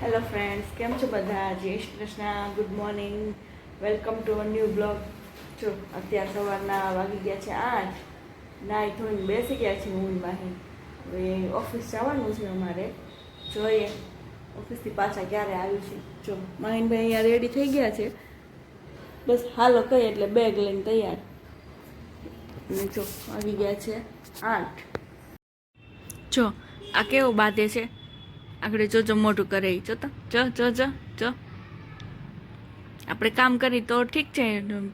Hello friends કેમ છો બધા? જય Shri Krishna good morning welcome to new blog જો, અત્યાર સવારના વાગી ગયા છે આઠ. નાઈ ધોઈને બેસી ગયા છે હું બાહી હવે ઓફિસ જવાનું છે અમારે. જોઈએ ઓફિસથી પાછા ક્યારે આવ્યું છે. જો, માહિનભાઈ અહીંયા રેડી થઈ ગયા છે. બસ હાલો કહીએ એટલે બેગ લઈને તૈયાર. જો આવી ગયા છે આઠ. જો, આ કેવો બાંધે છે? આગળ જોજો મોટું કરે ઈ. જો જો જો જો આપણે કામ કરી તો ઠીક છે,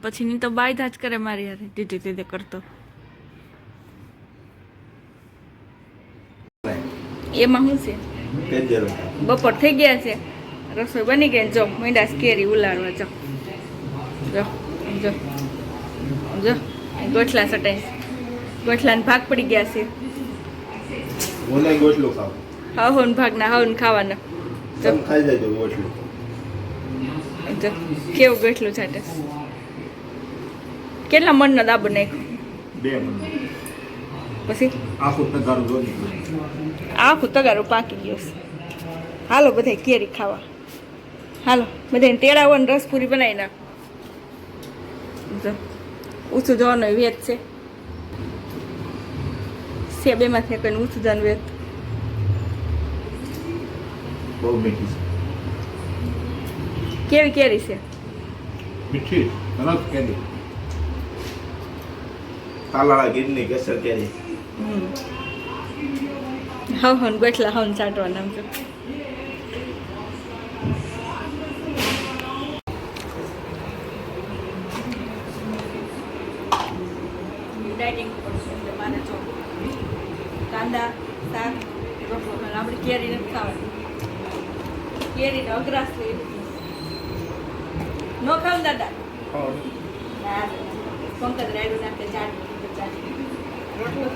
પછી ની તો બાયધા જ કરે મારી યારે દીધી દીધી કરતો. એમાં શું છે? બપોર થઈ ગયા છે. રસોઈ બની ગઈ જો, મીંડા કેરી ઉલાડવા જો. જો જો જો. ગોઠલા સટાઈ ગોઠલાને ભાગ પડી ગયા છે. ગોટલું ખાવ. હવન ભાગના હવન ખાવાના. તો ખાઈ જજો ગોટલું તો કેવું ગોઠલું છાટે કેટલા મણનો દાબો નાખ્યો? બે મને પછી? આખું તગારું જો આખું તગારું પાકી ગયું છે. હાલો બધા કેરી ખાવા. હાલો બધાને તેડાવો ને રસપુરી બનાવી નાખ. જો ઊંચું જવાનો વેત છે. સેબ એમાંથી કોઈને ઊંચું જવાનું વેત બહુ મીઠી છે. કેવી કેરી છે? મીઠી સરસ કેરી. તાલાળા ગીરની કેસર કેરી. હમ. હવ હન ગોઠલા હવન એટલે મારે જો કાંદા શાક રોટલો આપણે કેરી નથી ખાવાની. કેરીનો અઘરાસ લઈ નો ખાવ દાદા. પંકજ રાયડું નાખે ચાટ રોટલો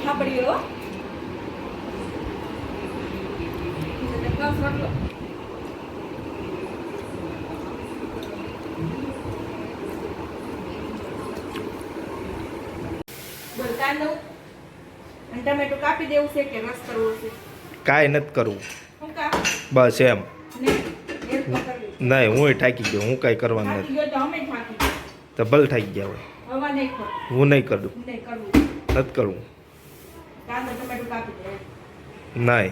કસ રોટલો. કાંદો અને ટમેટું કાપી દેવું છે કે રસ કરવો છે? કાંઈ નથી કરવું. બસ એમ. નહીં હું થાકી ગયો હું કાંઈ કરવાનું નથી તો ભલ થાકી ગયા. હોય. હું નહીં કરું. નથી કરવું. નહીં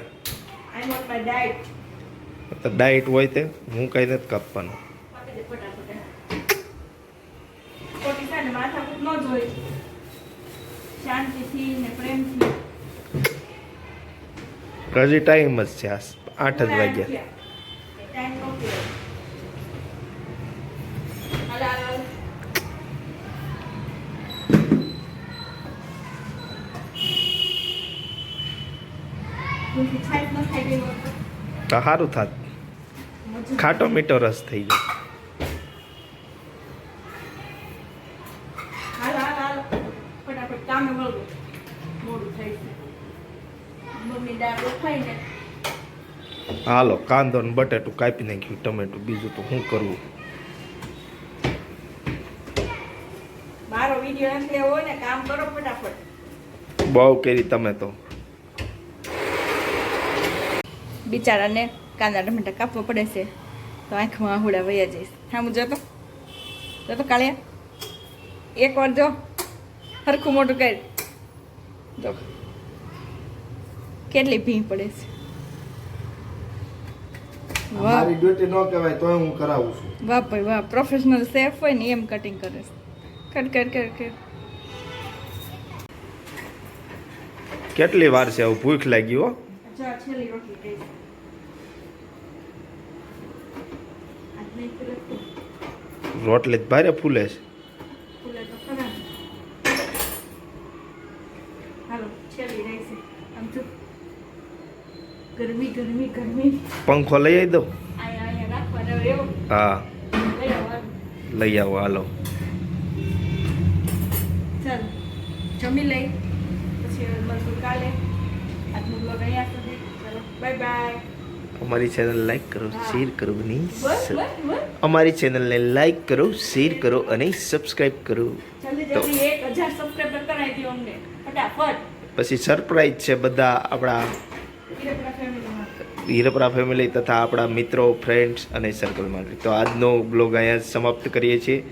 તો ડાયટ હોય તે હું કાંઈ નથી કાપવાનું. હજી ટાઈમ જ છે આઠ જ વાગ્યા ટાઈમ નો કહેવાય. હાલો, હાલો, હાલો. તુલસી છાશ ન ખાઈ ગઈ હોત તો સારું થાત. ખાટો મીઠો રસ થઈ ગયો. હાલો કાંદો ને બટેટું કાપી નાખ્યું ટમેટું બીજું તો શું કરવું? મારો વીડિયો એમ લેવો હોય ને કામ કરો ફટાફટ. બહુ કરી તમે તો. બિચારાને કાંદા ટમેટા કાપવા પડે છે. તો આંખમાં આહુડા વયા જઈશ. હા હું જતો જતો કાળિયા. એક વાર જો. સરખું મોટું કરી. જો. કેટલી ભીં પડે છે. વાહ મારી ડ્યુટી ન કહેવાય તોય હું કરાવું છું. વાહ ભાઈ વાહ. પ્રોફેશનલ સેફ હોય ને એમ કટિંગ કરે છે. કટ કટ કટ કટ કેટલી વાર છે આવું ભૂખ લાગી હો? અચ્છા છેલ્લી રોટલી ફૂલે રોટલી જ ભારે ફૂલે છે. ફૂલે તો ખરા. હાલો છેલ્લી રહેશે આમ જો. ગરમી ગરમી ગરમી. પંખો લઈ આવી એવો. હા. લઈ આવો હાલો. ચાલ જમી લઈ. પછી કાલે. આજનો બ્લોગ અહીંયા બાય બાય અમારી ચેનલ લાઈક કરો શેર કરો અને અમારી ચેનલને લાઈક કરો શેર કરો અને સબસ્ક્રાઈબ કરો. તો- પછી સરપ્રાઈઝ છે બધા આપણા હીરપરા ફેમિલી તથા આપણા મિત્રો ફ્રેન્ડ્સ અને સર્કલ માટે તો આજનો બ્લોગ અહીંયા સમાપ્ત કરીએ છીએ.